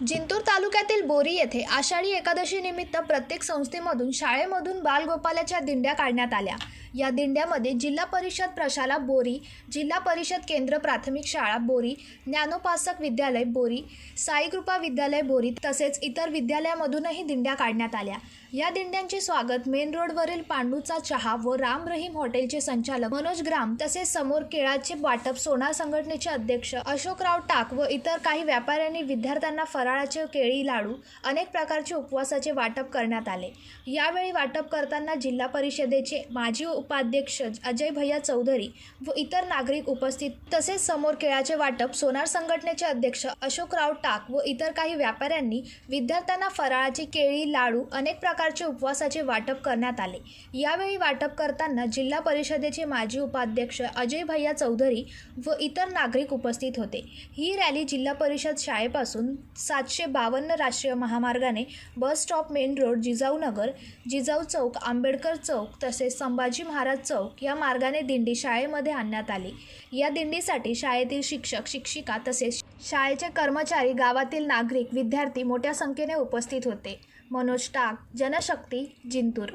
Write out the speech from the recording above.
जिंतूर तालुक्यातील बोरी येथे आषाढी एकादशी निमित्त प्रत्येक संस्थेमधून शाळेमधून बालगोपालाच्या दिंड्या काढण्यात आल्या. या दिंड्यामध्ये जिल्हा परिषद प्रशाला बोरी जिल्हा परिषद केंद्र प्राथमिक शाळा बोरी ज्ञानोपासक विद्यालय बोरी साईकृपा विद्यालय बोरी तसेच इतर विद्यालयामधूनही दिंड्या काढण्यात आल्या. या दिंड्यांचे स्वागत मेन रोडवरील पांडूचा चहा व राम रहीम हॉटेलचे संचालक मनोज ग्राम तसेच समोर केळाचे वाटप सोनार संघटनेचे अध्यक्ष अशोकराव टाक व इतर काही व्यापाऱ्यांनी विद्यार्थ्यांना फराळाचे केळी लाडू अनेक प्रकारचे उपवासाचे वाटप करण्यात आले. यावेळी वाटप करताना जिल्हा परिषदेचे माजी उपाध्यक्ष अजय भैया चौधरी व इतर नागरिक उपस्थित तसेच समोर केळाचे वाटप सोनार संघटनेचे अध्यक्ष अशोकराव टाक व इतर काही व्यापाऱ्यांनी विद्यार्थ्यांना फराळाची केळी लाडू अनेक प्रकारचे उपवासाचे वाटप करण्यात आले. यावेळी वाटप करताना जिल्हा परिषदेचे माजी उपाध्यक्ष अजय भैया चौधरी व इतर नागरिक उपस्थित होते. ही रॅली जिल्हा परिषद शाळेपासून सातशे बावन्न राष्ट्रीय महामार्गाने bus stop main road Jijau Nagar Jijau Chowk Ambedkar Chowk तसेच संभाजी महाराज चौक या मार्गाने दिंडी शाळेमध्ये आणण्यात आली. या दिंडीसाठी शाळेतील शिक्षक शिक्षिका तसेच शाळेचे कर्मचारी गावातील नागरिक विद्यार्थी मोठ्या संख्येने उपस्थित होते. मनोज टाक जनशक्ती जिंतूर.